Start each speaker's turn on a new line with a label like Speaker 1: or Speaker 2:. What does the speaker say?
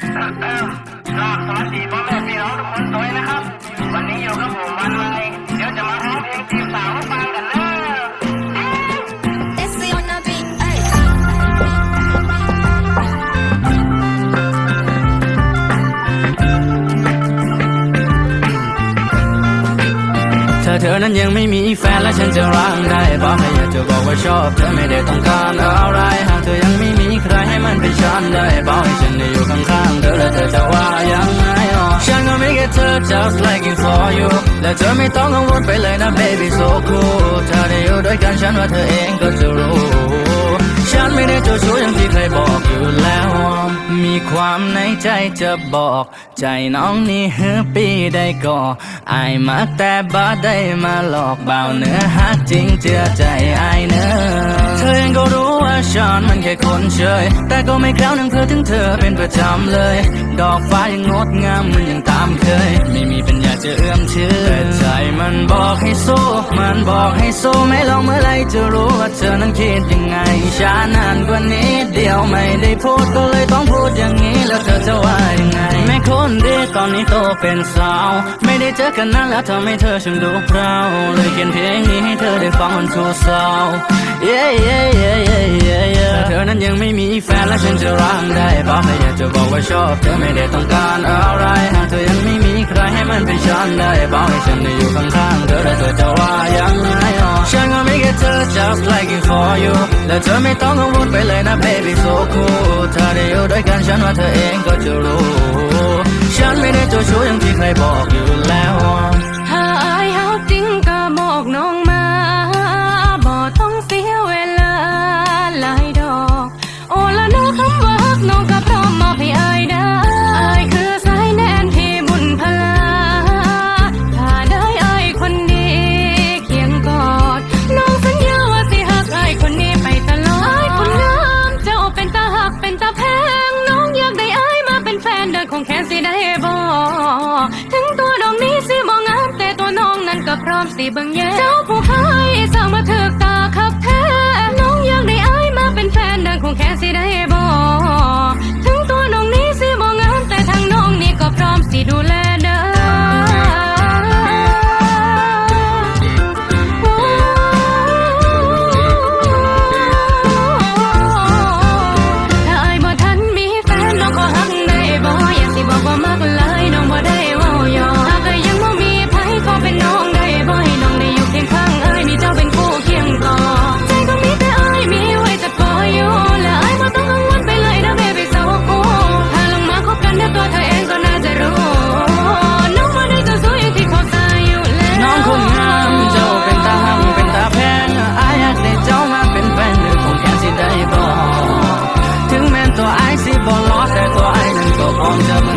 Speaker 1: ครับสวัสดีพ่อแม่พี่น้องทุกคนด้วยนะครับ วันนี้อยู่กับผมวันไลเดี๋ยวจะมาร้องเพลงจีบสาวให้ฟังกันเลย
Speaker 2: Desi on the beat, ay.
Speaker 3: ถ้าเธอนั้นยังไม่มีแฟนและฉันจะรักได้บอกให้อยากจะบอกว่าชอบ เธอไม่ได้ต้องการอะไร หากเธอยังไม่มีใครให้มันเป็นฉันได้บอกใ just like it for you และเธอไม่ต้องกังวลไปเลยนะ baby so cool ถ้าได้อยู่ด้วยกันฉันว่าเธอเองก็จะรู้ ฉันไม่ได้เจ้าชู้อย่างที่ใครบอกอยู่แล้ว มีความในใจจะบอก ใจน้องนี่เฮปีได้ก่ออายมักแต่บ้าได้มาหลอกเบาเนื้อฮักจริงเจือใจอายเนื้อ ฉันมันแค่คนเฉย แต่ก็ไม่คราวหนึ่งเพื่อถึงเธอเป็นประจำเลย ดอกฟ้ายังงดงามมันยังตามเคย ไม่มีปัญญาจะเอื้อมชื่อแต่ใจมันบอกให้สู้ มันบอกให้สู้ไม่ลองเมื่อไรจะรู้ว่าเธอนั้นคิดยังไงช้านานกว่านี้เดียวไม่ได้พูดก็เลยต้องพูดอย่างนี้แล้วเธอจะว่ายังไง อนนี้โตเป็นสาว ไม่ได้เจอกันนานแล้วทำให้เธอช่างดูเพราเลยเขียนเพลงนี้ให้เธอได้ฟังมันทั่วสาว yeah yeah yeah yeah yeah yeah ถ้เธอนั้นยังไม่มีแฟนและฉันจะรักได้บอกไม่อยากจะบอกว่าชอบเธอไม่ได้ต้องการอะไรหากเธอยังไม่มีใครให้มันเป็นฉันได้บอกให้ฉันได้อยู่ข้างๆเธอและเธอจะว่ายังไงอ๋อฉันก็ไมีแค่เธอ just like it for you และเธอไม่ต้องกังวลไปเลยนะ baby so cool ถ้าได้อยู่ด้วยกันฉันว่าเธอเองก็จะรู้ ฉันไม่ได้เจ้าชู้อย่างที่ใครบอกอยู่แล้ว
Speaker 4: ก็พร้ นั้